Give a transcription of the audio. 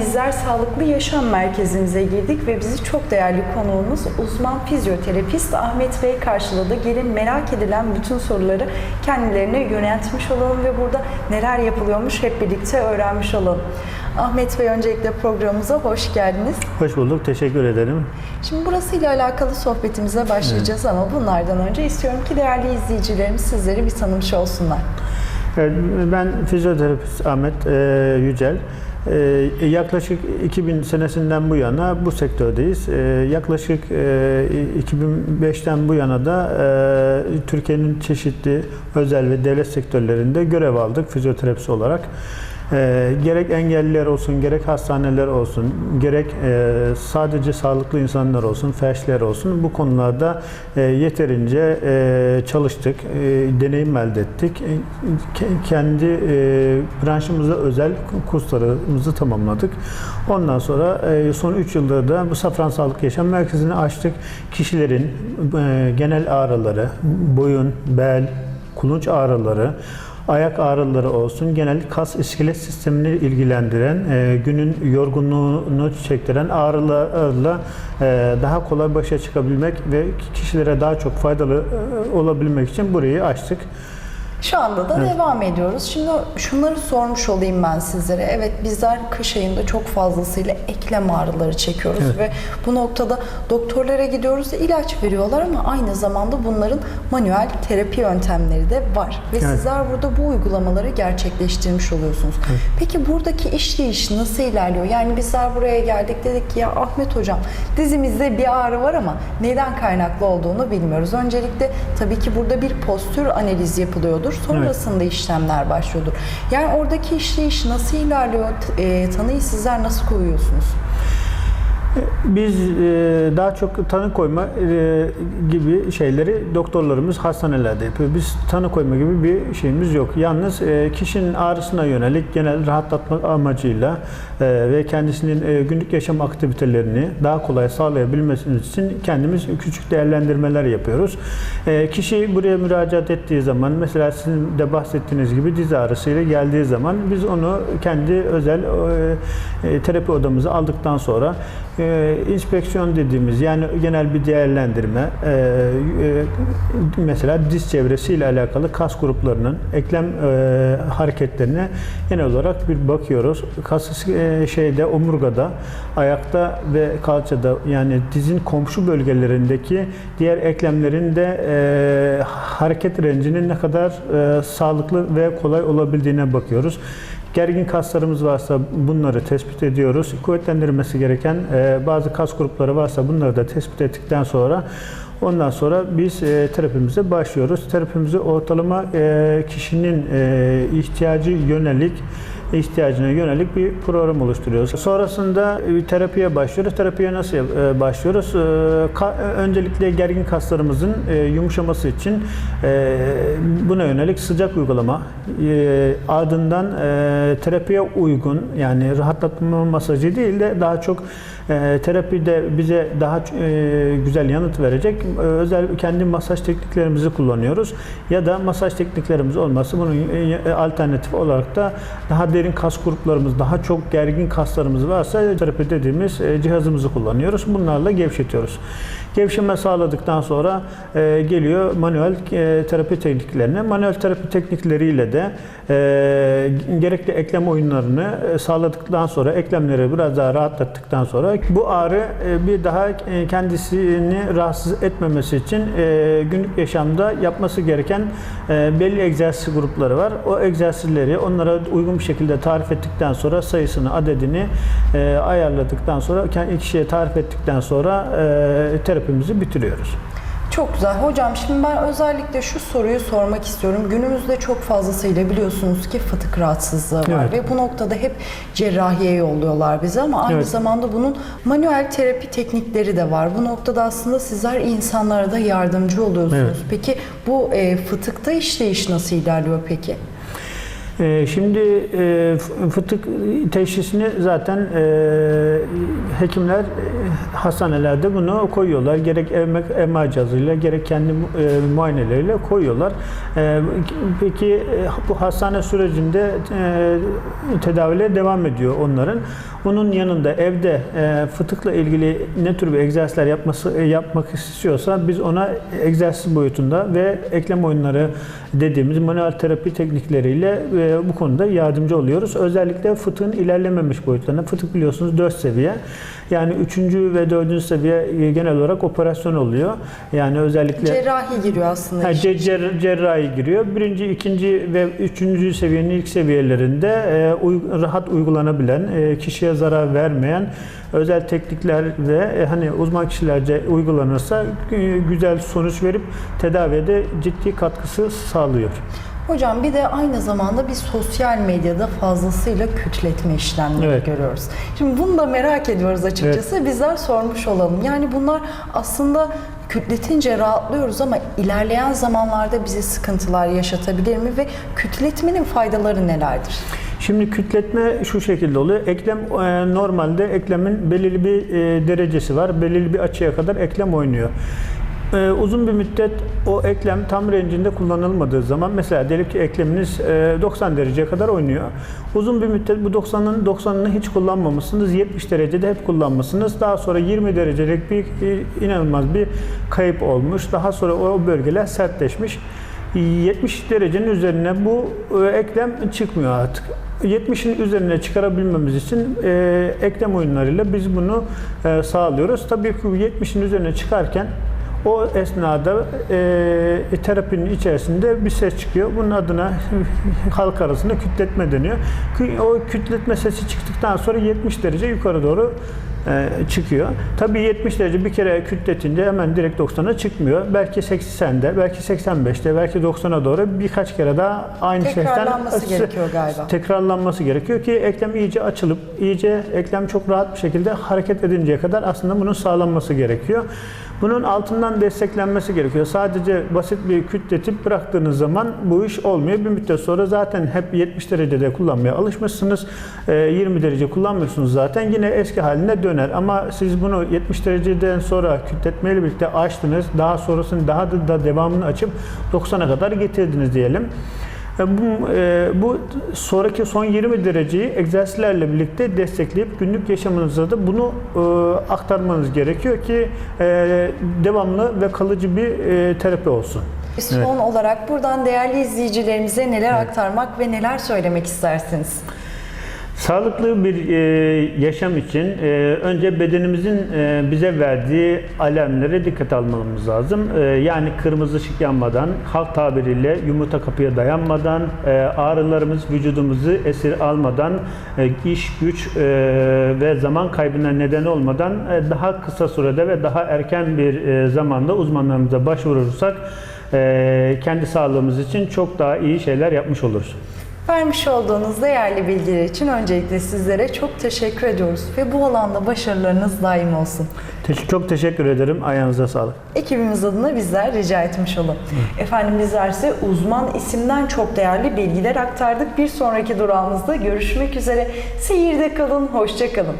bizler Sağlıklı Yaşam Merkezimize girdik ve bizi çok değerli konuğumuz uzman fizyoterapist Ahmet Bey karşıladı. Gelin merak edilen bütün soruları kendilerine yöneltmiş olalım ve burada neler yapılıyormuş hep birlikte öğrenmiş olalım. Ahmet Bey öncelikle programımıza hoş geldiniz. Hoş bulduk, teşekkür ederim. Şimdi burasıyla alakalı sohbetimize başlayacağız ama bunlardan önce istiyorum ki değerli izleyicilerimiz sizleri bir tanımış olsunlar. Evet, ben fizyoterapist Ahmet e, Yücel. E, yaklaşık 2000 senesinden bu yana bu sektördeyiz. E, yaklaşık e, 2005'ten bu yana da e, Türkiye'nin çeşitli özel ve devlet sektörlerinde görev aldık fizyoterapist olarak. E, gerek engelliler olsun, gerek hastaneler olsun, gerek e, sadece sağlıklı insanlar olsun, felçler olsun bu konularda e, yeterince e, çalıştık, e, deneyim elde ettik. E, ke- kendi e, branşımıza özel kurslarımızı tamamladık. Ondan sonra e, son 3 yıldır da bu Safran Sağlık Yaşam Merkezi'ni açtık. Kişilerin e, genel ağrıları, boyun, bel, kulunç ağrıları, ayak ağrıları olsun, genel kas iskelet sistemini ilgilendiren, e, günün yorgunluğunu çektiren ağrılarla e, daha kolay başa çıkabilmek ve kişilere daha çok faydalı e, olabilmek için burayı açtık. Şu anda da devam ediyoruz. Şimdi şunları sormuş olayım ben sizlere. Evet bizler kış ayında çok fazlasıyla eklem ağrıları çekiyoruz ve bu noktada doktorlara gidiyoruz ilaç veriyorlar ama aynı zamanda bunların manuel terapi yöntemleri de var. Ve Evet. sizler burada bu uygulamaları gerçekleştirmiş oluyorsunuz. Peki buradaki işleyiş nasıl ilerliyor? Yani bizler buraya geldik dedik ki ya Ahmet hocam dizimizde bir ağrı var ama neden kaynaklı olduğunu bilmiyoruz. Öncelikle tabii ki burada bir postür analizi yapılıyordur. Sonrasında işlemler başlıyordur. Yani oradaki işleyiş nasıl ilerliyor? E, tanıyı sizler nasıl koyuyorsunuz? Biz e, daha çok tanı koyma e, gibi şeyleri doktorlarımız hastanelerde yapıyor. Biz tanı koyma gibi bir şeyimiz yok. Yalnız e, kişinin ağrısına yönelik genel rahatlatma amacıyla ve kendisinin günlük yaşam aktivitelerini daha kolay sağlayabilmesi için kendimiz küçük değerlendirmeler yapıyoruz. Kişi buraya müracaat ettiği zaman mesela sizin de bahsettiğiniz gibi diz ağrısıyla geldiği zaman biz onu kendi özel terapi odamıza aldıktan sonra e, inspeksiyon dediğimiz yani genel bir değerlendirme e, e, mesela diz çevresiyle alakalı kas gruplarının eklem e, hareketlerine genel olarak bir bakıyoruz. Kas e, şeyde omurgada, ayakta ve kalçada yani dizin komşu bölgelerindeki diğer eklemlerin de hareket rencinin ne kadar sağlıklı ve kolay olabildiğine bakıyoruz. Gergin kaslarımız varsa bunları tespit ediyoruz. Kuvvetlendirilmesi gereken e, bazı kas grupları varsa bunları da tespit ettikten sonra ondan sonra biz e, terapimize başlıyoruz. Terapimizi ortalama e, kişinin ihtiyacı yönelik ihtiyacına yönelik bir program oluşturuyoruz. Sonrasında bir terapiye başlıyoruz. Terapiye nasıl e, başlıyoruz? E, öncelikle gergin kaslarımızın e, yumuşaması için e, buna yönelik sıcak uygulama e, ardından e, terapiye uygun yani rahatlatma masajı değil de daha çok e, terapide bize daha e, güzel yanıt verecek e, özel kendi masaj tekniklerimizi kullanıyoruz. Ya da masaj tekniklerimiz olmazsa bunun e, alternatif olarak da daha derin kas gruplarımız, daha çok gergin kaslarımız varsa terapi dediğimiz e, cihazımızı kullanıyoruz. Bunlarla gevşetiyoruz. Gevşeme sağladıktan sonra e, geliyor manuel e, terapi tekniklerine. Manuel terapi teknikleriyle de gerekli eklem oyunlarını sağladıktan sonra, eklemleri biraz daha rahatlattıktan sonra bu ağrı bir daha kendisini rahatsız etmemesi için günlük yaşamda yapması gereken e, belli egzersiz grupları var. O egzersizleri onlara uygun bir şekilde tarif ettikten sonra sayısını, adedini e, ayarladıktan sonra kendi kişiye tarif ettikten sonra e, terapimizi bitiriyoruz. Çok güzel. Hocam şimdi ben özellikle şu soruyu sormak istiyorum. Günümüzde çok fazlasıyla biliyorsunuz ki fıtık rahatsızlığı var Evet. ve bu noktada hep cerrahiye yolluyorlar bizi ama aynı Evet. zamanda bunun manuel terapi teknikleri de var. Bu noktada aslında sizler insanlara da yardımcı oluyorsunuz. Evet. Peki bu e, fıtıkta işleyiş nasıl ilerliyor peki? Ee, Şimdi e, fıtık teşhisini zaten e, hekimler hastanelerde bunu koyuyorlar. Gerek MR cihazıyla gerek kendi e, muayeneleriyle koyuyorlar. Peki bu hastane sürecinde tedaviye devam ediyor onların. Bunun yanında evde fıtıkla ilgili ne tür bir egzersizler yapması yapmak istiyorsa biz ona egzersiz boyutunda ve eklem oyunları dediğimiz manuel terapi teknikleriyle e, bu konuda yardımcı oluyoruz. Özellikle fıtığın ilerlememiş boyutlarına. Fıtık biliyorsunuz 4 seviye. Yani 3. ve 4. seviye e, genel olarak operasyon oluyor. Yani özellikle Cerrahi giriyor aslında. Ha, ce- cer- cerrahi giriyor. Birinci, ikinci ve üçüncü seviyenin ilk seviyelerinde e, uy- rahat uygulanabilen, e, kişiye zarar vermeyen özel teknikler ve e, hani uzman kişilerce uygulanırsa e, güzel sonuç verip tedaviye de ciddi katkısı sağlıyor. Hocam bir de aynı zamanda bir sosyal medyada fazlasıyla kütletme işlemleri Evet. görüyoruz. Şimdi bunu da merak ediyoruz açıkçası. Bizler sormuş olalım. Yani bunlar aslında kütletince rahatlıyoruz ama ilerleyen zamanlarda bize sıkıntılar yaşatabilir mi ve kütletmenin faydaları nelerdir? Şimdi kütletme şu şekilde oluyor. Eklem e, normalde eklemin belirli bir e, derecesi var. Belirli bir açıya kadar eklem oynuyor. E, uzun bir müddet o eklem tam rencinde kullanılmadığı zaman mesela diyelim ki ekleminiz e, 90 dereceye kadar oynuyor. Uzun bir müddet bu 90'ın 90'ını hiç kullanmamışsınız. 70 derecede hep kullanmışsınız. Daha sonra 20 derecelik bir inanılmaz bir kayıp olmuş. Daha sonra o bölgeler sertleşmiş. 70 derecenin üzerine bu e, eklem çıkmıyor artık. 70'in üzerine çıkarabilmemiz için e, eklem oyunlarıyla biz bunu e, sağlıyoruz. Tabii ki 70'in üzerine çıkarken o esnada e, terapinin içerisinde bir ses çıkıyor. Bunun adına halk arasında kütletme deniyor. O kütletme sesi çıktıktan sonra 70 derece yukarı doğru e, çıkıyor. Tabii 70 derece bir kere kütletince hemen direkt 90'a çıkmıyor. Belki 80'de, belki 85'te, belki 90'a doğru birkaç kere daha aynı Tekrarlanması gerekiyor galiba. tekrarlanması gerekiyor ki eklem iyice açılıp iyice eklem çok rahat bir şekilde hareket edinceye kadar aslında bunun sağlanması gerekiyor. Bunun altından desteklenmesi gerekiyor. Sadece basit bir kütletip bıraktığınız zaman bu iş olmuyor. Bir müddet sonra zaten hep 70 derecede kullanmaya alışmışsınız. Ee, 20 derece kullanmıyorsunuz zaten. Yine eski haline döner. Ama siz bunu 70 dereceden sonra kütletmeyle birlikte açtınız. Daha sonrasını daha da, da devamını açıp 90'a kadar getirdiniz diyelim. Bu, e, bu sonraki son 20 dereceyi egzersizlerle birlikte destekleyip günlük yaşamınızda da bunu e, aktarmanız gerekiyor ki e, devamlı ve kalıcı bir e, terapi olsun. Son olarak buradan değerli izleyicilerimize neler aktarmak ve neler söylemek istersiniz? Sağlıklı bir e, yaşam için e, önce bedenimizin e, bize verdiği alarmlara dikkat almamız lazım. E, yani kırmızı ışık yanmadan, halk tabiriyle yumurta kapıya dayanmadan, e, ağrılarımız vücudumuzu esir almadan, e, iş, güç e, ve zaman kaybına neden olmadan e, daha kısa sürede ve daha erken bir e, zamanda uzmanlarımıza başvurursak e, kendi sağlığımız için çok daha iyi şeyler yapmış oluruz. Vermiş olduğunuz değerli bilgiler için öncelikle sizlere çok teşekkür ediyoruz ve bu alanda başarılarınız daim olsun. Çok teşekkür ederim. Ayağınıza sağlık. Ekibimiz adına bizler rica etmiş olun. Efendim bizler size uzman isimden çok değerli bilgiler aktardık. Bir sonraki durağımızda görüşmek üzere. Seyirde kalın, hoşça kalın.